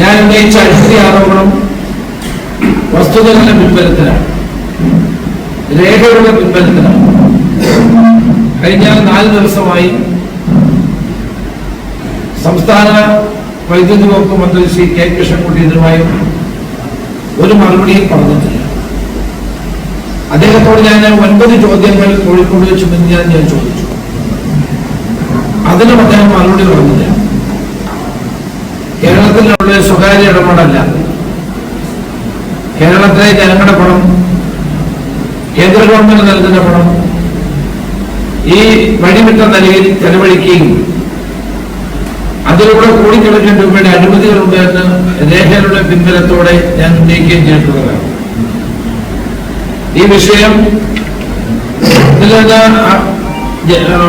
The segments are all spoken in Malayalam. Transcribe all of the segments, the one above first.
ഞാൻ ഉന്നയിച്ച അഴിമതി ആരോപണം വസ്തുതകളുടെ പിൻബലത്തിലാണ്. രേഖകളുടെ പിൻബലത്തിലാണ്. കഴിഞ്ഞ നാല് ദിവസമായി സംസ്ഥാന വൈദ്യുതി വകുപ്പ് മന്ത്രി ശ്രീ കെ കൃഷ്ണൻകുട്ടി ഇതിനുമായും ഒരു മറുപടിയും പറഞ്ഞിട്ടില്ല. അദ്ദേഹത്തോട് ഞാൻ ഒൻപത് ചോദ്യങ്ങൾ കോഴിക്കോട് വെച്ച് മുന്നിൽ ഞാൻ ചോദിച്ചു. അതിനും അദ്ദേഹം മറുപടി പറഞ്ഞില്ല. സ്വകാര്യ ഇടപാടല്ല. കേരളത്തിലെ ജനങ്ങളുടെ പണം കേന്ദ്ര ഗവൺമെന്റ് നൽകുന്ന പണം ഈ വഴിവിട്ട നിലയിൽ ചെലവഴിക്കുകയും അതിലൂടെ കോടിക്കണക്കിന് രൂപയുടെ അഴിമതികളുണ്ട് എന്ന് രേഖകളുടെ പിൻബലത്തോടെ ഞാൻ ഉന്നയിക്കുകയും ചെയ്തിട്ടുള്ളതാണ്. ഈ വിഷയം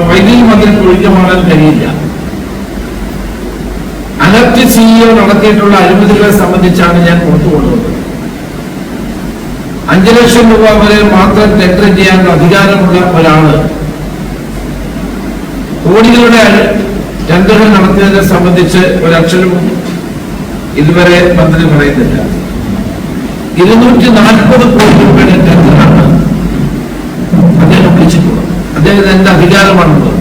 വൈദ്യുതി മന്ത്രി ഒഴിഞ്ഞു അനർട്ട് സിഇഒ നടത്തിയിട്ടുള്ള അഴിമതികളെ സംബന്ധിച്ചാണ് ഞാൻ പുറത്തു കൊണ്ടുവന്നത്. അഞ്ചു ലക്ഷം രൂപ വരെ മാത്രം ടെൻഡർ ചെയ്യാനുള്ള അധികാരമുള്ള ഒരാൾ കോടികളുടെ ടെൻഡറുകൾ നടത്തിയതിനെ സംബന്ധിച്ച് ഒരക്ഷരവും ഇതുവരെ മന്ത്രി പറയുന്നില്ല. ഇരുന്നൂറ്റി നാൽപ്പത് കോടി രൂപയുടെ ടെൻഡറാണ് അദ്ദേഹം വിളിച്ചിട്ടുള്ളത്. അദ്ദേഹത്തിന് എന്റെ അധികാരമാണുള്ളത്?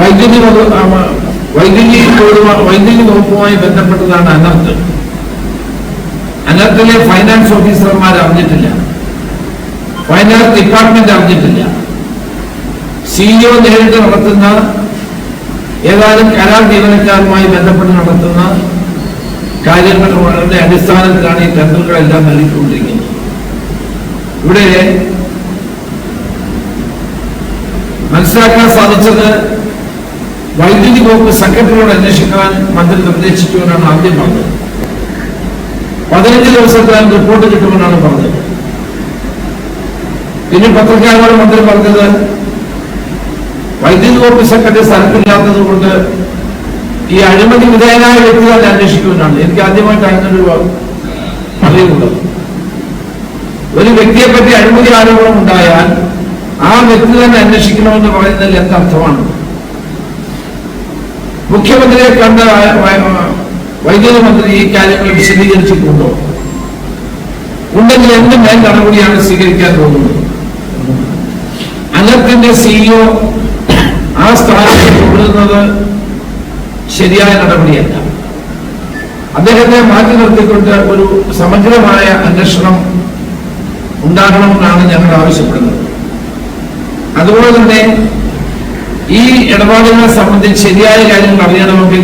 വൈദ്യുതി വൈദ്യുതി വൈദ്യുതി വകുപ്പുമായി ബന്ധപ്പെട്ടതാണ് അനർത്ത് അനർത്തിലെ ഫൈനാൻസ് ഓഫീസർമാർ അറിഞ്ഞിട്ടില്ല. ഫൈനാൻസ് ഡിപ്പാർട്ട്മെന്റ് അറിഞ്ഞിട്ടില്ല. സിഇഒ നേരിട്ട് നടത്തുന്ന ഏതാനും കരാർ ജീവനക്കാരുമായി ബന്ധപ്പെട്ട് നടത്തുന്ന കാര്യങ്ങളുടെ അടിസ്ഥാനത്തിലാണ് ഈ ടെൻഡറുകളെല്ലാം നൽകിക്കൊണ്ടിരിക്കുന്നത്. ഇവിടെ മനസ്സിലാക്കാൻ സാധിച്ചത് വൈദ്യുതി വകുപ്പ് സെക്രട്ടറിയോട് അന്വേഷിക്കാൻ മന്ത്രി നിർദ്ദേശിച്ചു എന്നാണ് ആദ്യം പറഞ്ഞത്. പതിനഞ്ച് ദിവസത്തിലാണ് റിപ്പോർട്ട് കിട്ടുമെന്നാണ് പറഞ്ഞത്. പിന്നെ പത്രക്കാരോട് മന്ത്രി പറഞ്ഞത് വൈദ്യുതി വകുപ്പ് സെക്രട്ടറി സ്ഥലത്തില്ലാത്തത് കൊണ്ട് ഈ അഴിമതി വിധേയനായ വ്യക്തി തന്നെ അന്വേഷിക്കുമെന്നാണ്. എനിക്ക് ആദ്യമായിട്ട് അങ്ങനൊരു അറിയുള്ളത് ഒരു വ്യക്തിയെ പറ്റി അഴിമതി ആരോപണം ഉണ്ടായാൽ ആ വ്യക്തി തന്നെ അന്വേഷിക്കണമെന്ന് പറയുന്നതിൽ എന്തർത്ഥമാണ് മുഖ്യമന്ത്രിയെ കണ്ട വൈദ്യുതി മന്ത്രി ഈ കാര്യങ്ങൾ വിശദീകരിച്ചിട്ടുണ്ടോ? ഉണ്ടെങ്കിൽ എന്ത് മേൽ നടപടിയാണ് സ്വീകരിക്കാൻ പോകുന്നത് അനർത്തിന്റെ സിഇഒ ആ സ്ഥാനത്ത് തുടരുന്നത് ശരിയായ നടപടിയല്ല. അദ്ദേഹത്തെ മാറ്റി നിർത്തിക്കൊണ്ട് ഒരു സമഗ്രമായ അന്വേഷണം ഉണ്ടാകണമെന്നാണ് ഞങ്ങൾ ആവശ്യപ്പെടുന്നത്. അതുപോലെ തന്നെ ഈ ഇടപാടുകളെ സംബന്ധിച്ച് ശരിയായ കാര്യങ്ങൾ അറിയണമെങ്കിൽ